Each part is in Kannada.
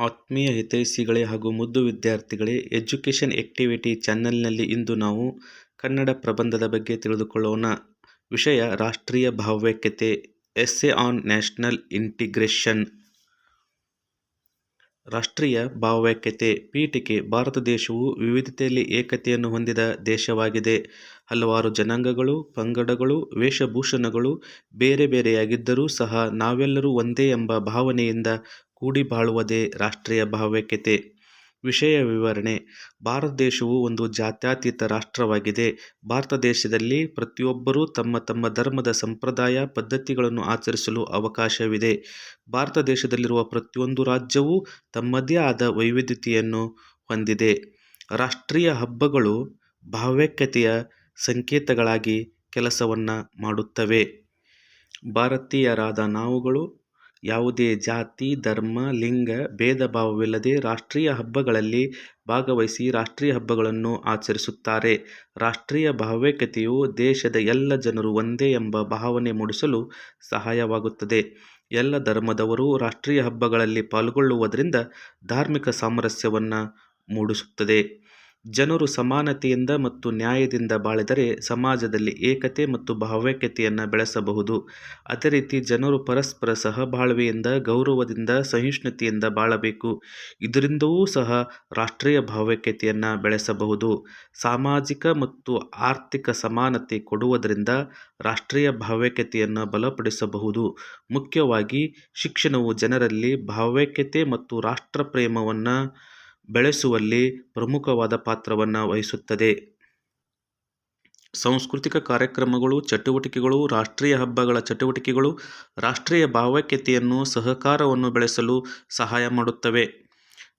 ಆತ್ಮೀಯ ಹಿತೈಷಿಗಳೇ ಹಾಗೂ ಮುದ್ದು ವಿದ್ಯಾರ್ಥಿಗಳೇ, ಎಜುಕೇಷನ್ ಆಕ್ಟಿವಿಟಿ ಚಾನೆಲ್ನಲ್ಲಿ ಇಂದು ನಾವು ಕನ್ನಡ ಪ್ರಬಂಧದ ಬಗ್ಗೆ ತಿಳಿದುಕೊಳ್ಳೋಣ. ವಿಷಯ ರಾಷ್ಟ್ರೀಯ ಭಾವೈಕ್ಯತೆ ಎಸ್ಸೆ ಆನ್ ನ್ಯಾಷನಲ್ ಇಂಟಿಗ್ರೇಷನ್. ರಾಷ್ಟ್ರೀಯ ಭಾವೈಕ್ಯತೆ ಪೀಠಿಕೆ, ಭಾರತ ದೇಶವು ವಿವಿಧತೆಯಲ್ಲಿ ಏಕತೆಯನ್ನು ಹೊಂದಿದ ದೇಶವಾಗಿದೆ. ಹಲವಾರು ಜನಾಂಗಗಳು, ಪಂಗಡಗಳು, ವೇಷಭೂಷಣಗಳು ಬೇರೆ ಬೇರೆಯಾಗಿದ್ದರೂ ಸಹ ನಾವೆಲ್ಲರೂ ಒಂದೇ ಎಂಬ ಭಾವನೆಯಿಂದ ಕೂಡಿ ಬಾಳುವುದೇ ರಾಷ್ಟ್ರೀಯ ಭಾವೈಕ್ಯತೆ. ವಿಷಯ ವಿವರಣೆ. ಭಾರತ ದೇಶವು ಒಂದು ಜಾತ್ಯತೀತ ರಾಷ್ಟ್ರವಾಗಿದೆ. ಭಾರತ ದೇಶದಲ್ಲಿ ಪ್ರತಿಯೊಬ್ಬರೂ ತಮ್ಮ ತಮ್ಮ ಧರ್ಮದ ಸಂಪ್ರದಾಯ, ಪದ್ಧತಿಗಳನ್ನು ಆಚರಿಸಲು ಅವಕಾಶವಿದೆ. ಭಾರತ ದೇಶದಲ್ಲಿರುವ ಪ್ರತಿಯೊಂದು ರಾಜ್ಯವೂ ತಮ್ಮದೇ ಆದ ವೈವಿಧ್ಯತೆಯನ್ನು ಹೊಂದಿದೆ. ರಾಷ್ಟ್ರೀಯ ಹಬ್ಬಗಳು ಭಾವೈಕ್ಯತೆಯ ಸಂಕೇತಗಳಾಗಿ ಕೆಲಸವನ್ನು ಮಾಡುತ್ತವೆ. ಭಾರತೀಯರಾದ ನಾವುಗಳು ಯಾವುದೇ ಜಾತಿ, ಧರ್ಮ, ಲಿಂಗ ಭೇದ ಭಾವವಿಲ್ಲದೆ ರಾಷ್ಟ್ರೀಯ ಹಬ್ಬಗಳಲ್ಲಿ ಭಾಗವಹಿಸಿ ರಾಷ್ಟ್ರೀಯ ಹಬ್ಬಗಳನ್ನು ಆಚರಿಸುತ್ತಾರೆ. ರಾಷ್ಟ್ರೀಯ ಭಾವೈಕ್ಯತೆಯು ದೇಶದ ಎಲ್ಲ ಜನರು ಒಂದೇ ಎಂಬ ಭಾವನೆ ಮೂಡಿಸಲು ಸಹಾಯವಾಗುತ್ತದೆ. ಎಲ್ಲ ಧರ್ಮದವರು ರಾಷ್ಟ್ರೀಯ ಹಬ್ಬಗಳಲ್ಲಿ ಪಾಲ್ಗೊಳ್ಳುವುದರಿಂದ ಧಾರ್ಮಿಕ ಸಾಮರಸ್ಯವನ್ನು ಮೂಡಿಸುತ್ತದೆ. ಜನರು ಸಮಾನತೆಯಿಂದ ಮತ್ತು ನ್ಯಾಯದಿಂದ ಬಾಳಿದರೆ ಸಮಾಜದಲ್ಲಿ ಏಕತೆ ಮತ್ತು ಭಾವೈಕ್ಯತೆಯನ್ನು ಬೆಳೆಸಬಹುದು. ಅದೇ ರೀತಿ ಜನರು ಪರಸ್ಪರ ಸಹಬಾಳ್ವೆಯಿಂದ, ಗೌರವದಿಂದ, ಸಹಿಷ್ಣುತೆಯಿಂದ ಬಾಳಬೇಕು. ಇದರಿಂದವೂ ಸಹ ರಾಷ್ಟ್ರೀಯ ಭಾವೈಕ್ಯತೆಯನ್ನು ಬೆಳೆಸಬಹುದು. ಸಾಮಾಜಿಕ ಮತ್ತು ಆರ್ಥಿಕ ಸಮಾನತೆ ಕೊಡುವುದರಿಂದ ರಾಷ್ಟ್ರೀಯ ಭಾವೈಕ್ಯತೆಯನ್ನು ಬಲಪಡಿಸಬಹುದು. ಮುಖ್ಯವಾಗಿ ಶಿಕ್ಷಣವು ಜನರಲ್ಲಿ ಭಾವೈಕ್ಯತೆ ಮತ್ತು ರಾಷ್ಟ್ರಪ್ರೇಮವನ್ನು ಬೆಳೆಸುವಲ್ಲಿ ಪ್ರಮುಖವಾದ ಪಾತ್ರವನ್ನು ವಹಿಸುತ್ತದೆ. ಸಾಂಸ್ಕೃತಿಕ ಕಾರ್ಯಕ್ರಮಗಳು, ಚಟುವಟಿಕೆಗಳು, ರಾಷ್ಟ್ರೀಯ ಹಬ್ಬಗಳ ಚಟುವಟಿಕೆಗಳು ರಾಷ್ಟ್ರೀಯ ಭಾವೈಕ್ಯತೆಯನ್ನು, ಸಹಕಾರವನ್ನು ಬೆಳೆಸಲು ಸಹಾಯ ಮಾಡುತ್ತವೆ.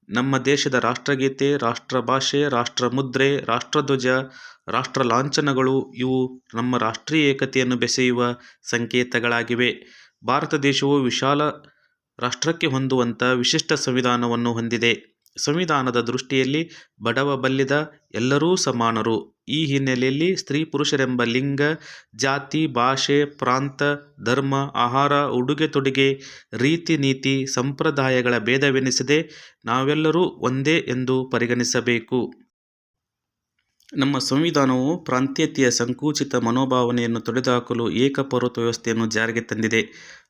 ನಮ್ಮ ದೇಶದ ರಾಷ್ಟ್ರಗೀತೆ ರಾಷ್ಟ್ರಭಾಷೆ ರಾಷ್ಟ್ರಮುದ್ರೆ ರಾಷ್ಟ್ರಧ್ವಜ ರಾಷ್ಟ್ರ ಲಾಂಛನಗಳು ಇವು ನಮ್ಮ ರಾಷ್ಟ್ರೀಯ ಏಕತೆಯನ್ನು ಬೆಸೆಯುವ ಸಂಕೇತಗಳಾಗಿವೆ. ಭಾರತ ದೇಶವು ವಿಶಾಲ ರಾಷ್ಟ್ರಕ್ಕೆ ಹೊಂದುವಂಥ ವಿಶಿಷ್ಟ ಸಂವಿಧಾನವನ್ನು ಹೊಂದಿದೆ. ಸಂವಿಧಾನದ ದೃಷ್ಟಿಯಲ್ಲಿ ಬಡವ ಬಲ್ಲಿದ ಎಲ್ಲರೂ ಸಮಾನರು. ಈ ಹಿನ್ನೆಲೆಯಲ್ಲಿ ಸ್ತ್ರೀ ಪುರುಷರೆಂಬ ಲಿಂಗ, ಜಾತಿ, ಭಾಷೆ, ಪ್ರಾಂತ, ಧರ್ಮ, ಆಹಾರ, ಉಡುಗೆ ತೊಡುಗೆ, ರೀತಿ ನೀತಿ, ಸಂಪ್ರದಾಯಗಳ ಭೇದವೆನಿಸದೆ ನಾವೆಲ್ಲರೂ ಒಂದೇ ಎಂದು ಪರಿಗಣಿಸಬೇಕು. ನಮ್ಮ ಸಂವಿಧಾನವು ಪ್ರಾಂತೀಯತೆಯ ಸಂಕುಚಿತ ಮನೋಭಾವನೆಯನ್ನು ತೊಡೆದುಹಾಕಲು ಏಕಪೌರತ್ವ ವ್ಯವಸ್ಥೆಯನ್ನು ಜಾರಿಗೆ ತಂದಿದೆ.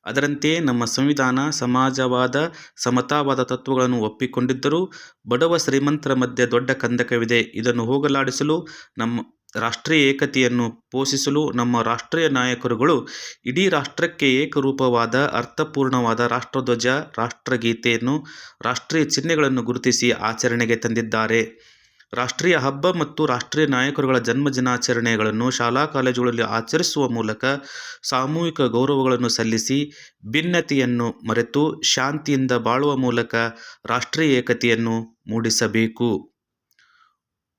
ಅದರಂತೆಯೇ ನಮ್ಮ ಸಂವಿಧಾನ, ಸಮಾಜವಾದ, ಸಮತಾವಾದ ತತ್ವಗಳನ್ನು ಒಪ್ಪಿಕೊಂಡಿದ್ದರೂ ಬಡವ ಶ್ರೀಮಂತರ ಮಧ್ಯೆ ದೊಡ್ಡ ಕಂದಕವಿದೆ. ಇದನ್ನು ಹೋಗಲಾಡಿಸಲು ನಮ್ಮ ರಾಷ್ಟ್ರೀಯ ಏಕತೆಯನ್ನು ಪೋಷಿಸಲು ನಮ್ಮ ರಾಷ್ಟ್ರೀಯ ನಾಯಕರುಗಳು ಇಡೀ ರಾಷ್ಟ್ರಕ್ಕೆ ಏಕರೂಪವಾದ, ಅರ್ಥಪೂರ್ಣವಾದ ರಾಷ್ಟ್ರಧ್ವಜ, ರಾಷ್ಟ್ರಗೀತೆಯನ್ನು, ರಾಷ್ಟ್ರೀಯ ಚಿಹ್ನೆಗಳನ್ನು ಗುರುತಿಸಿ ಆಚರಣೆಗೆ ತಂದಿದ್ದಾರೆ. ರಾಷ್ಟ್ರೀಯ ಹಬ್ಬ ಮತ್ತು ರಾಷ್ಟ್ರೀಯ ನಾಯಕರುಗಳ ಜನ್ಮ ದಿನಾಚರಣೆಗಳನ್ನು ಶಾಲಾ ಕಾಲೇಜುಗಳಲ್ಲಿ ಆಚರಿಸುವ ಮೂಲಕ ಸಾಮೂಹಿಕ ಗೌರವಗಳನ್ನು ಸಲ್ಲಿಸಿ ಭಿನ್ನತೆಯನ್ನು ಮರೆತು ಶಾಂತಿಯಿಂದ ಬಾಳುವ ಮೂಲಕ ರಾಷ್ಟ್ರೀಯ ಏಕತೆಯನ್ನು ಮೂಡಿಸಬೇಕು.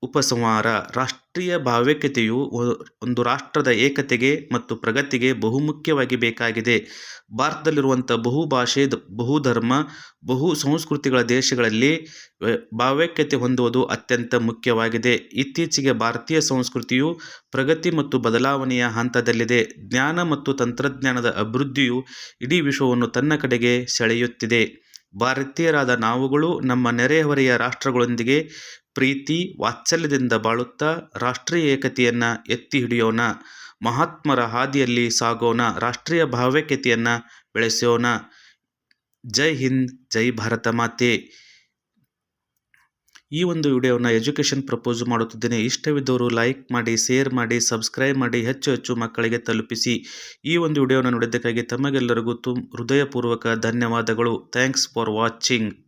ಉಪಸಂಹಾರ, ರಾಷ್ಟ್ರೀಯ ಭಾವೈಕ್ಯತೆಯು ಒಂದು ರಾಷ್ಟ್ರದ ಏಕತೆಗೆ ಮತ್ತು ಪ್ರಗತಿಗೆ ಬಹುಮುಖ್ಯವಾಗಿ ಬೇಕಾಗಿದೆ. ಭಾರತದಲ್ಲಿರುವಂಥ ಬಹುಭಾಷೆ ಬಹುಧರ್ಮ, ಬಹು ಸಂಸ್ಕೃತಿಗಳ ದೇಶಗಳಲ್ಲಿ ಭಾವೈಕ್ಯತೆ ಹೊಂದುವುದು ಅತ್ಯಂತ ಮುಖ್ಯವಾಗಿದೆ. ಇತ್ತೀಚೆಗೆ ಭಾರತೀಯ ಸಂಸ್ಕೃತಿಯು ಪ್ರಗತಿ ಮತ್ತು ಬದಲಾವಣೆಯ ಹಂತದಲ್ಲಿದೆ. ಜ್ಞಾನ ಮತ್ತು ತಂತ್ರಜ್ಞಾನದ ಅಭಿವೃದ್ಧಿಯು ಇಡೀ ವಿಶ್ವವನ್ನು ತನ್ನ ಕಡೆಗೆ ಸೆಳೆಯುತ್ತಿದೆ. ಭಾರತೀಯರಾದ ನಾವುಗಳು ನಮ್ಮ ನೆರೆಹೊರೆಯ ರಾಷ್ಟ್ರಗಳೊಂದಿಗೆ ಪ್ರೀತಿ, ವಾತ್ಸಲ್ಯದಿಂದ ಬಾಳುತ್ತಾ ರಾಷ್ಟ್ರೀಯ ಏಕತೆಯನ್ನು ಎತ್ತಿ ಹಿಡಿಯೋಣ, ಮಹಾತ್ಮರ ಹಾದಿಯಲ್ಲಿ ಸಾಗೋಣ, ರಾಷ್ಟ್ರೀಯ ಭಾವೈಕ್ಯತೆಯನ್ನು ಬೆಳೆಸೋಣ. ಜೈ ಹಿಂದ್, ಜೈ ಭಾರತ ಮಾತೆ. ಈ ಒಂದು ವಿಡಿಯೋವನ್ನು ಎಜುಕೇಷನ್ ಪ್ರಪೋಸ್ ಮಾಡುತ್ತಿದ್ದೇನೆ. ಇಷ್ಟವಿದ್ದವರು ಲೈಕ್ ಮಾಡಿ, ಶೇರ್ ಮಾಡಿ, ಸಬ್ಸ್ಕ್ರೈಬ್ ಮಾಡಿ, ಹೆಚ್ಚು ಹೆಚ್ಚು ಮಕ್ಕಳಿಗೆ ತಲುಪಿಸಿ. ಈ ಒಂದು ವಿಡಿಯೋವನ್ನು ನೋಡಿದ್ದಕ್ಕಾಗಿ ತಮಗೆಲ್ಲರಿಗೂ ತುಂಬ ಹೃದಯಪೂರ್ವಕ ಧನ್ಯವಾದಗಳು. Thanks for watching.